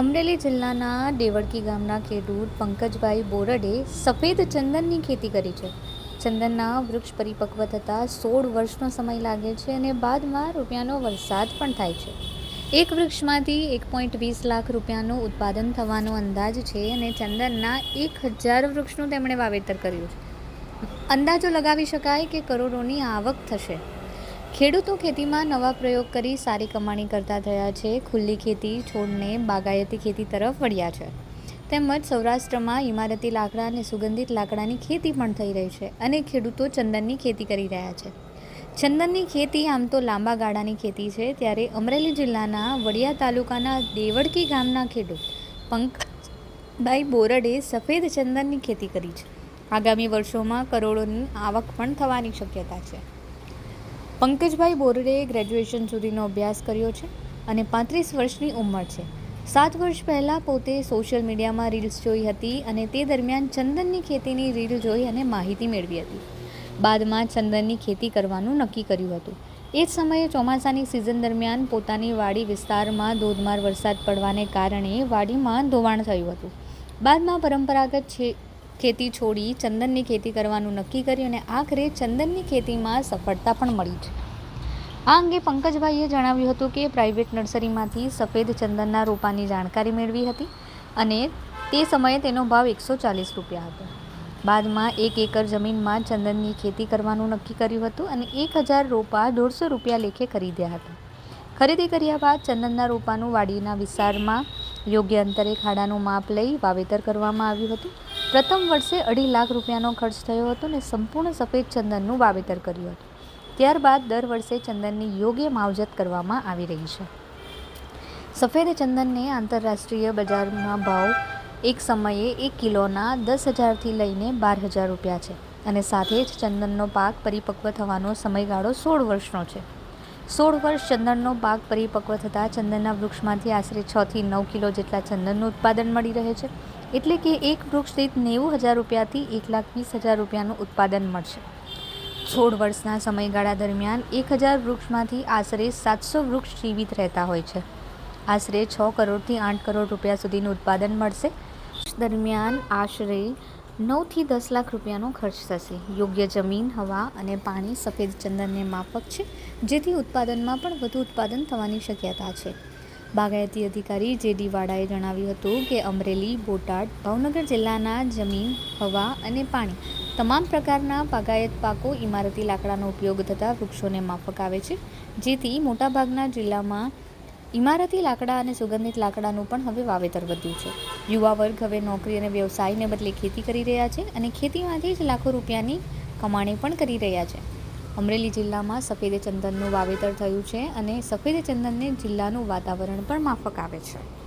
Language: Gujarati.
અમરેલી જિલ્લાના દેવળકી ગામના ખેડૂત પંકજભાઈ બોરડે સફેદ ચંદનની ખેતી કરી છે. ચંદનના વૃક્ષ પરિપક્વ થતાં સોળ વર્ષનો સમય લાગે છે અને બાદમાં રૂપિયાનો વરસાદ પણ થાય છે. એક વૃક્ષમાંથી એક પોઈન્ટ વીસ લાખ રૂપિયાનું ઉત્પાદન થવાનો અંદાજ છે અને ચંદનના એક હજાર વૃક્ષનું તેમણે વાવેતર કર્યું છે. અંદાજો લગાવી શકાય કે કરોડોની આવક થશે. ખેડૂતો ખેતીમાં નવા પ્રયોગ કરી સારી કમાણી કરતા થયા છે. ખુલ્લી ખેતી છોડને બાગાયતી ખેતી તરફ વળ્યા છે. તેમજ સૌરાષ્ટ્રમાં ઇમારતી લાકડા અને સુગંધિત લાકડાની ખેતી પણ થઈ રહી છે અને ખેડૂતો ચંદનની ખેતી કરી રહ્યા છે. ચંદનની ખેતી આમ તો લાંબા ગાળાની ખેતી છે. ત્યારે અમરેલી જિલ્લાના વડિયા તાલુકાના દેવડકી ગામના ખેડૂત પંકભાઈ બોરડે સફેદ ચંદનની ખેતી કરી છે. આગામી વર્ષોમાં કરોડોની આવક પણ થવાની શક્યતા છે. પંકજભાઈ બોરડેએ ગ્રેજ્યુએશન સુધીનો અભ્યાસ કર્યો છે અને પાંત્રીસ વર્ષની ઉંમર છે. સાત વર્ષ પહેલાં પોતે સોશિયલ મીડિયામાં રીલ્સ જોઈ હતી અને તે દરમિયાન ચંદનની ખેતીની રીલ જોઈ અને માહિતી મેળવી હતી. બાદમાં ચંદનની ખેતી કરવાનું નક્કી કર્યું હતું. એ જ સમયે ચોમાસાની સિઝન દરમિયાન પોતાની વાડી વિસ્તારમાં ધોધમાર વરસાદ પડવાને કારણે વાડીમાં ધોવાણ થયું હતું. બાદમાં પરંપરાગત ખેતી છોડી ચંદનની ખેતી કરવાનું નક્કી કર્યું અને આખરે ચંદનની ખેતીમાં સફળતા પણ મળી છે. આ અંગે પંકજભાઈએ જણાવ્યું હતું કે પ્રાઇવેટ નર્સરીમાંથી સફેદ ચંદનના રોપાની જાણકારી મેળવી હતી અને તે સમયે તેનો ભાવ એકસો ચાલીસ રૂપિયા હતો. બાદમાં એક એકર જમીનમાં ચંદનની ખેતી કરવાનું નક્કી કર્યું હતું અને એક હજાર રોપા દોઢસો રૂપિયા લેખે ખરીદ્યા હતા. ખરીદી કર્યા બાદ ચંદનના રોપાનું વાડીના વિસ્તારમાં યોગ્ય અંતરે ખાડાનું માપ લઈ વાવેતર કરવામાં આવ્યું હતું. પ્રથમ વર્ષે અઢી લાખ રૂપિયાનો ખર્ચ થયો હતો અને સંપૂર્ણ સફેદ ચંદનનું વાવેતર કર્યું હતું. ત્યારબાદ દર વર્ષે ચંદનની યોગ્ય માવજત કરવામાં આવી રહી છે. સફેદ ચંદનને આંતરરાષ્ટ્રીય બજારમાં ભાવ એક સમયે એક કિલોના દસ હજારથી લઈને બાર હજાર રૂપિયા છે અને સાથે જ ચંદનનો પાક પરિપક્વ થવાનો સમયગાળો સોળ વર્ષનો છે. સોળ વર્ષ ચંદનનો પાક પરિપક્વ થતાં ચંદનના વૃક્ષમાંથી આશરે છથી નવ કિલો જેટલા ચંદનનું ઉત્પાદન મળી રહે છે. એટલે કે એક વૃક્ષ દીઠ નેવું હજાર રૂપિયાથી એક લાખ વીસ હજાર રૂપિયાનું ઉત્પાદન મળશે. સોળ વર્ષના સમયગાળા દરમિયાન એક હજાર વૃક્ષમાંથી આશરે સાતસો વૃક્ષ જીવિત રહેતા હોય છે. આશરે છ કરોડથી આઠ કરોડ રૂપિયા સુધીનું ઉત્પાદન મળશે. દરમિયાન આશરે નવથી દસ લાખ રૂપિયાનો ખર્ચ થશે. યોગ્ય જમીન, હવા અને પાણી સફેદ ચંદનને માફક છે, જેથી ઉત્પાદનમાં પણ વધુ ઉત્પાદન થવાની શક્યતા છે. બાગાયતી અધિકારી જે ડી વાડાએ જણાવ્યું હતું કે અમરેલી, બોટાદ, ભાવનગર જિલ્લાના જમીન, હવા અને પાણી તમામ પ્રકારના બાગાયત પાકો ઇમારતી લાકડાનો ઉપયોગ થતા વૃક્ષોને માફક આવે છે, જેથી મોટાભાગના જિલ્લામાં ઇમારતી લાકડા અને સુગંધિત લાકડાનું પણ હવે વાવેતર વધ્યું છે. યુવા વર્ગ હવે નોકરી અને વ્યવસાયને બદલે ખેતી કરી રહ્યા છે અને ખેતીમાંથી જ લાખો રૂપિયાની કમાણી પણ કરી રહ્યા છે. અમરેલી જિલ્લામાં સફેદ ચંદનનું વાવેતર થયું છે અને સફેદ ચંદનને જિલ્લાનું વાતાવરણ પણ માફક આવે છે.